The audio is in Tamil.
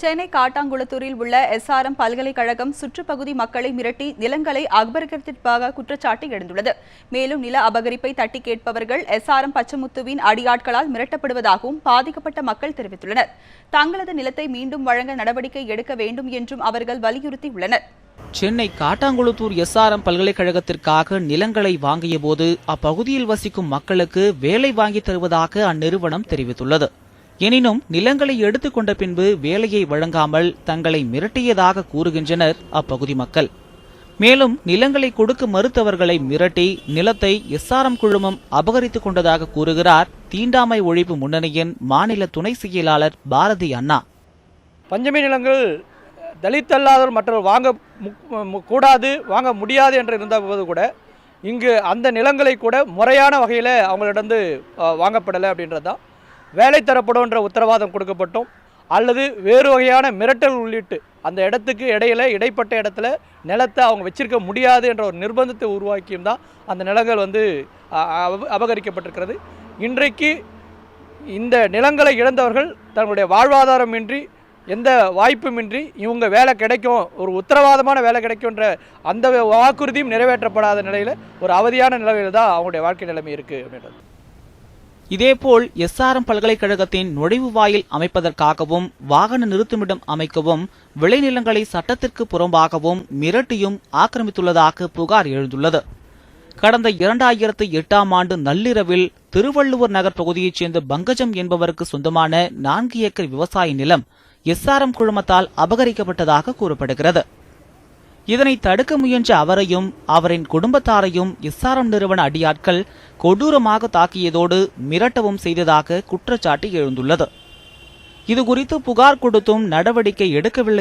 சென்னை காட்டாங்குளத்தூரில் உள்ள எஸ்ஆர்எம் பல்கலைக்கழகம் சுற்றுப்பகுதி மக்களை மிரட்டி நிலங்களை அபகரிப்பதற்காக குற்றச்சாட்டு எழுந்துள்ளது. மேலும் நில அபகரிப்பை தட்டி கேட்பவர்கள் எஸ்ஆர்எம் பச்சமுத்துவின் அடியாட்களால் மிரட்டப்படுவதாகவும் பாதிக்கப்பட்ட மக்கள் தெரிவித்துள்ளனர். தங்களது நிலத்தை மீண்டும் வழங்க நடவடிக்கை எடுக்க வேண்டும் என்றும் அவர்கள் வலியுறுத்தியுள்ளனர். சென்னை காட்டாங்குளத்தூர் எஸ்ஆர்எம் பல்கலைக்கழகத்திற்காக நிலங்களை வாங்கிய போது அப்பகுதியில் வசிக்கும் மக்களுக்கு வேலை வாங்கி தருவதாக அந்நிறுவனம் தெரிவித்துள்ளது. எனினும் நிலங்களை எடுத்துக்கொண்ட பின்பு வேலையை வழங்காமல் தங்களை மிரட்டியதாக கூறுகின்றனர் அப்பகுதி மக்கள். மேலும் நிலங்களை கொடுக்க மறுத்தவர்களை மிரட்டி நிலத்தை எஸ்ஆர்எம் குழுமம் அபகரித்துக் கொண்டதாக கூறுகிறார் தீண்டாமை ஒழிப்பு முன்னணியின் மாநில துணை செயலாளர் பாரதி அண்ணா. பஞ்சமி நிலங்கள் தலித் அல்லாதவர் மற்றவர் வாங்க கூடாது வாங்க முடியாது என்று இருந்தபோது கூட இங்கு அந்த நிலங்களை கூட முறையான வகையில் அவங்களிடம் வாங்கப்படலை அப்படின்றது தான் வேலை தரப்படும்ன்ற உத்தரவாதம் கொடுக்கப்பட்டோம். அல்லது வேறு வகையான மிரட்டல் உள்ளிட்டு அந்த இடத்துக்கு இடையில இடைப்பட்ட இடத்துல நிலத்தை அவங்க வச்சிருக்க முடியாது என்ற ஒரு நிர்பந்தத்தை உருவாக்கியும் தான் அந்த நிலங்கள் வந்து அபகரிக்கப்பட்டிருக்கிறது. இன்றைக்கு இந்த நிலங்களை இழந்தவர்கள் தங்களுடைய வாழ்வாதாரமின்றி எந்த வாய்ப்புமின்றி இவங்க வேலை கிடைக்கும் ஒரு உத்தரவாதமான வேலை கிடைக்கும்ன்ற அந்த வாக்குறுதியும் நிறைவேற்றப்படாத நிலையில் ஒரு அவதியான நிலையில் தான் அவங்களுடைய வாழ்க்கை நிலைமை இருக்குது அப்படின்றது. இதேபோல் எஸ்ஆர்எம் பல்கலைக்கழகத்தின் நுழைவு வாயில் அமைப்பதற்காகவும் வாகன நிறுத்துமிடம் அமைக்கவும் விளைநிலங்களை சட்டத்திற்கு புறம்பாகவும் மிரட்டியும் ஆக்கிரமித்துள்ளதாக புகார் எழுந்துள்ளது. கடந்த இரண்டாயிரத்து எட்டாம் ஆண்டு நள்ளிரவில் திருவள்ளுவர் நகர் பகுதியைச் சேர்ந்த பங்கஜம் என்பவருக்கு சொந்தமான நான்கு ஏக்கர் விவசாய நிலம் எஸ்ஆர்எம் குழுமத்தால் அபகரிக்கப்பட்டதாக கூறப்படுகிறது. இதனை தடுக்க முயன்ற அவரையும் அவரின் குடும்பத்தாரையும் இஸ்ஸாரம் நிறுவன அடியாட்கள் கொடூரமாக தாக்கியதோடு மிரட்டவும் செய்ததாக குற்றச்சாட்டு எழுந்துள்ளது. இதுகுறித்து புகார் கொடுத்தும் நடவடிக்கை எடுக்கவில்லை